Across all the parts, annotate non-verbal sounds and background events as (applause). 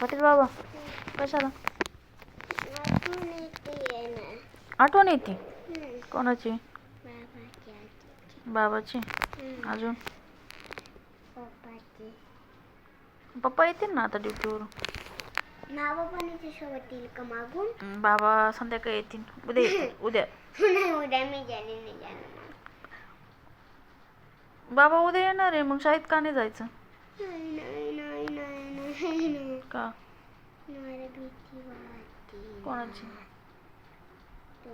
पाटील बाबा कशाला? आठवण येते. आठवण येते कोणाची? बाबाची. अजून? पप्पा येतील ना आता ड्युटीवरून? पण बाबा संध्याकाळी येतील. उद्या येतील. उद्या. उद्या मी बाबा उद्या येणार आहे. मग शाळेत का नाही जायचं नाही नाही नाही नाही नाही नाही का? मला भीती वाटते. कोणाची?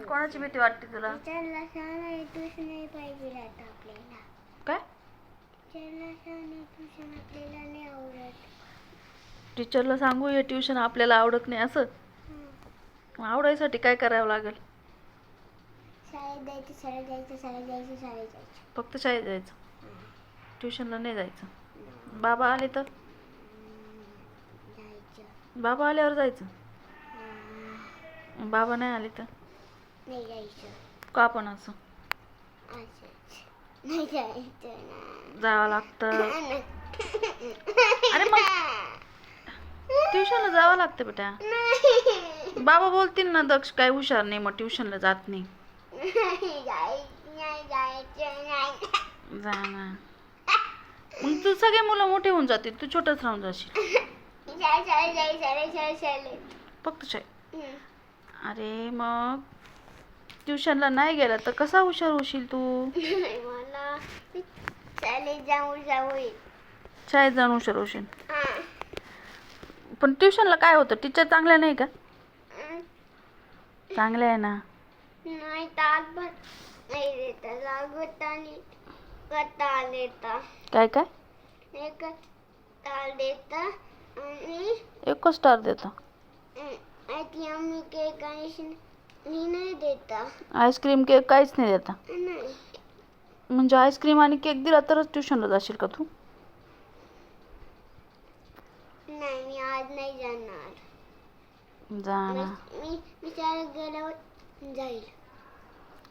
कोणाची भीती वाटते तुला? विचारला सांगा ट्युशन नाही पाहिजे आता आपल्याला. काय? विचारला सांगा ट्युशन आपल्याला नाही आवडत. टीचरला सांगू हे ट्युशन आपल्याला आवडत नाही असं? हं. मग आवडायसाठी काय करावं लागेल? शाळेत जायचं शाळेत जायचं शाळेत जायचं शाळेत जायचं. फक्त शाळेत जायचं. ट्युशनला नाही जायचं. बाबा आले तर? बाबा आल्यावर जायचं. बाबा नाही आले तर? नाही जायचं. का पण असं? असंच नाही जायचं ना. जावं लागतं. अरे मग ट्युशनला जावं लागतं बेटा. बाबा बोलतील ना दक्ष काय हुशार नाही मग ट्युशनला जात नाही. जा ना. मग तू सगळे मुलं मोठे होऊन जातील तू छोटंच राहून जाशील. जायचं शाळेत शाळेत शाळेत फक्त. अरे मग. ट्युशनला नाही गेला तर कसा हुशार होशील तू? नाही मला शाळेत जाऊ जाऊ शाळेत जाऊन हुशार होशील. पण ट्युशनला काय होतं? टीचर चांगल्या नाही का? चांगल्या आहे ना? नाही नाही देता. लागता कथा देता. काय काय? एक ताल देता. आणि एकच स्टार देता. केक नाही देता. आईस्क्रीम केक काहीच नाही देता. नाही. म्हणजे आईस्क्रीम आणि केक दिला तरच ट्युशनला जाशील का तू? नाही मी आज नाही जाणार. जा ना. मी मी मी शाळेत गेल्यावर जाईल.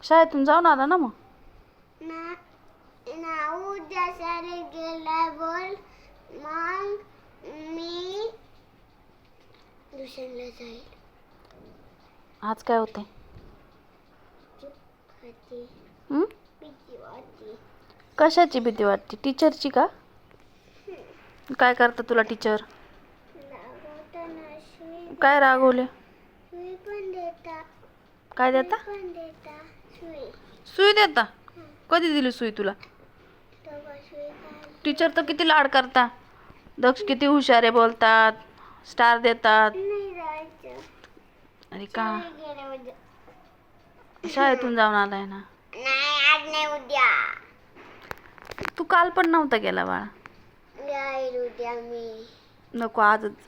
शाळेतून जाऊन आला ना मग? ना ना उद्या शाळेत गेल्यावर मग मी ट्युशनला जाईल. आज काय होते खाती हं? भीती वाटते. कशाची भीती वाटते? टीचरची का? काय करतं तुला टीचर? लागवताना काय रागवले? सुई पण देता. काय देता? पण देता. सुई. सुई देता? कधी दिली सुई तुला? तेव्हा टीचर तर किती लाड करता. दक्ष किती हुशारे बोलतात. स्टार देतात. अरे का? शाळेत गेल्यावर जा- शाळेतून जाऊन आलाय ना. नाही आज नाही उद्या. तू काल पण नव्हता गेला बाळा. जाईल उद्या मी. नको आजच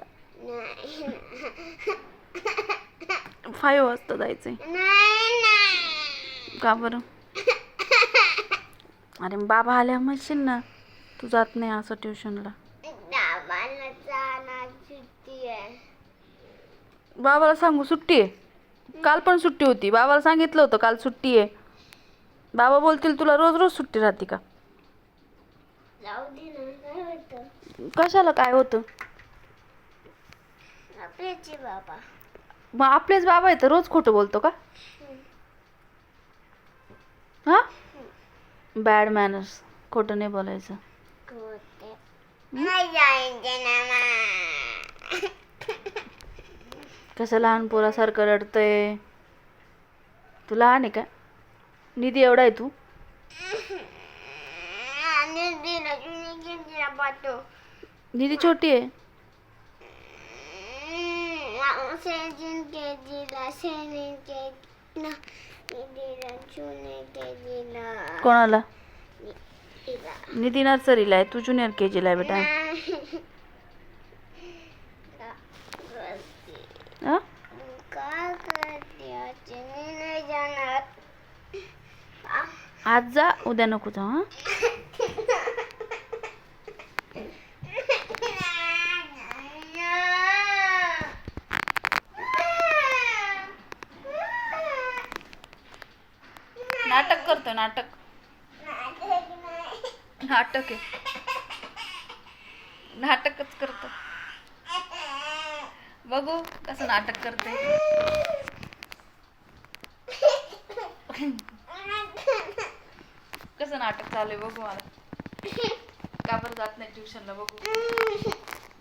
फाईव्ह वाजता जायचंय. का बरं? अरे बाबा आल्या म्हणशील ना तू जात नाही असं ट्युशनला. सुट्टी आहे बाबाला सांगू सुट्टी आहे काल पण सुट्टी होती. बाबाला सांगितलं होतं काल सुट्टी आहे बाबा बोलतील तुला रोज रोज सुट्टी राहते का? जाऊ दे ना काय होतं? कशाला काय होतं? आपल्याचे बाबा. मग आपलेच बाबा आहे तर रोज खोटं बोलतो का? हा? बॅड मॅनर्स खोटं नाही बोलायचं. होते नाही जायचं ना मा. कसं लहान पोरासारखं रडतंय? तू लहान आहे का? निधी एवढा आहे तू? निधी छोटी आहे. कोणाला? निधी नर्सरीला आहे. तू ज्युनियर के जीला आहे बेटा नाही. हा? काय करते आजी? मी नाही जाणार आज जा उद्या नको जा हां? नाटक करतो नाटक. नाटक आहे. नाटकच करतो. बघू कसं नाटक करते कसं नाटक चालू आहे बघू मला (laughs) का बरं जात नाही ट्युशनला बघू? (laughs)